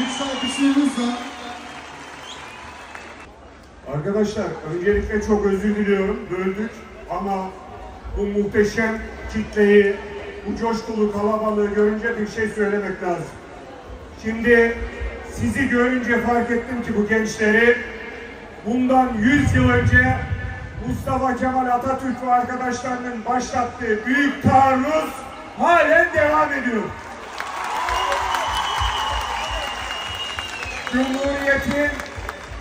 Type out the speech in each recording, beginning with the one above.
Lüks alkışlarınızla Arkadaşlar öncelikle çok özür diliyorum. Böldük ama bu muhteşem kitleyi, bu coşkulu kalabalığı görünce bir şey söylemek lazım. Şimdi sizi görünce fark ettim ki bu gençleri bundan 100 yıl önce Mustafa Kemal Atatürk ve arkadaşlarının başlattığı büyük taarruz halen devam ediyor. Cumhuriyet'in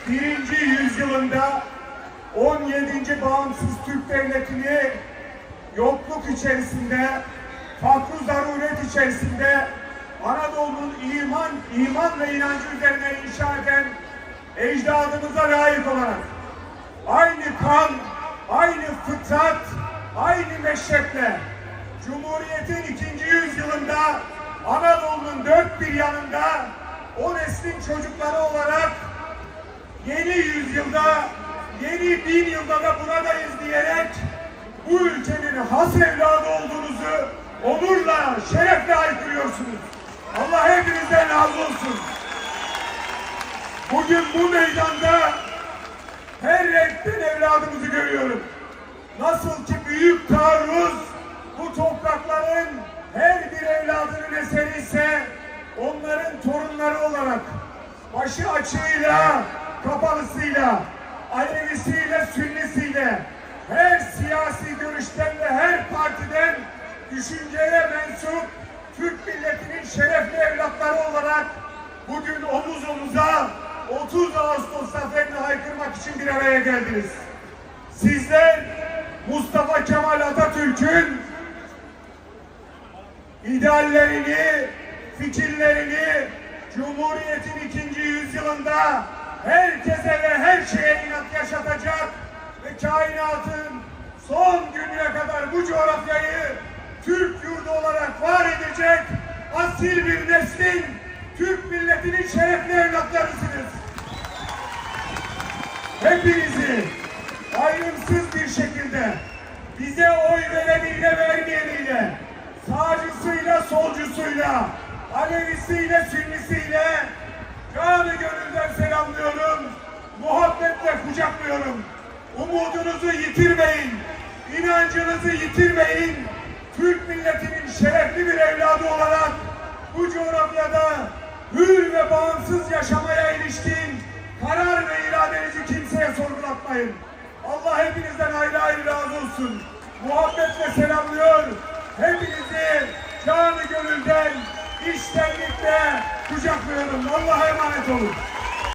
birinci yüzyılında 17. bağımsız Türk Devleti'ni yokluk içerisinde, fakr zaruret içerisinde Anadolu'nun iman, iman ve inancı üzerine inşa eden ecdadımıza layık olarak aynı kan, aynı fıtrat, aynı meşreple Cumhuriyet'in ikinci yüzyılında Anadolu'nun dört bir yanında o neslin çocukları olarak yeni yüzyılda, yeni bin yılda da buradayız diyerek bu ülkenin has evladı olduğunuzu onurla, şerefle haykırıyorsunuz. Allah hepinizden razı olsun. Bugün bu meydanda her renkten evladımızı görüyorum. Nasıl ki büyük taarruz bu toprakların her bir evladının eseri ise onların torunları olarak başı açığıyla, kapalısıyla, Alevisiyle, Sünnisiyle her siyasi görüşten ve her partiden düşünceye mensup Türk milletinin şerefli evlatları olarak bugün omuz omuza 30 Ağustos zaferini haykırmak için bir araya geldiniz. Sizler Mustafa Kemal Atatürk'ün ideallerini, fikirlerini Cumhuriyet'in ikinci yüzyılında herkese ve her şeye inat yaşatacak ve kainatın son gününe kadar bu coğrafyayı Türk yurdu olarak var edecek asil bir neslin Türk milletinin şerefli evlatlarısınız. Hepinizi ayrımsız bir şekilde bize oy vereniyle vermeyeniyle, sağcısıyla solcusuyla, Alevisiyle Sünnisiyle canı gönülden selamlıyorum. Muhabbetle kucaklıyorum. Umudunuzu yitirmeyin. inancınızı yitirmeyin. Türk milletinin şerefli bir evladı olarak bu coğrafyada hür ve bağımsız yaşamaya ilişkin karar ve iradenizi kimseye sorgulatmayın. Allah hepinizden ayrı ayrı razı olsun. Muhabbetle selamlıyor. Hepinizi canı gönülden, içtenlikle kucaklıyorum. Allah'a emanet olun.